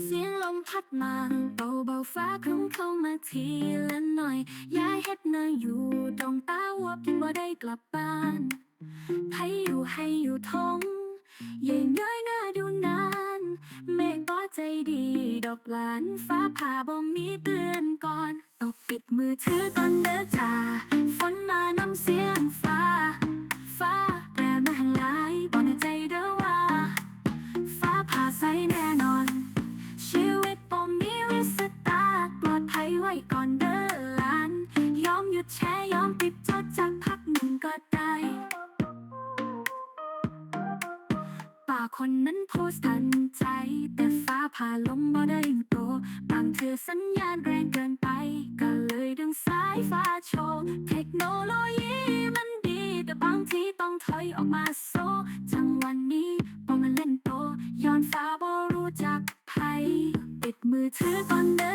เสียงลมพัดมาเบาเบาฟ้าครึ้มเข้ามาทีละหน่อยย้ายเฮ็ดเนยอยู่ตรงตาวัวกินบ่ได้กลับบ้านให้อยู่ให้อยู่ทงใหญ่น้อยน่าดูนานเมฆบ่ใจดี ดอกหลานฟ้าผ่าบ่มีเตือนก่อนตกปิดมือถือตอนเด้อ แชร์ยอมปิดจดจากพักหนึ่งก็ได้ป่าคนนั้นโพสต์ทันใจ แต่ฟ้าผ่าลมบ่ได้โตบางเถือสัญญาณแรงเกินไป ก็เลยดึงสายฟ้าโชว์เทคโนโลยีมันดี แต่บางทีต้องถอยออกมาโซจังวันนี้บ่มาเล่นโตย้อนฟ้าบ่รู้จักภัยปิดมือถือก่อนเด้อ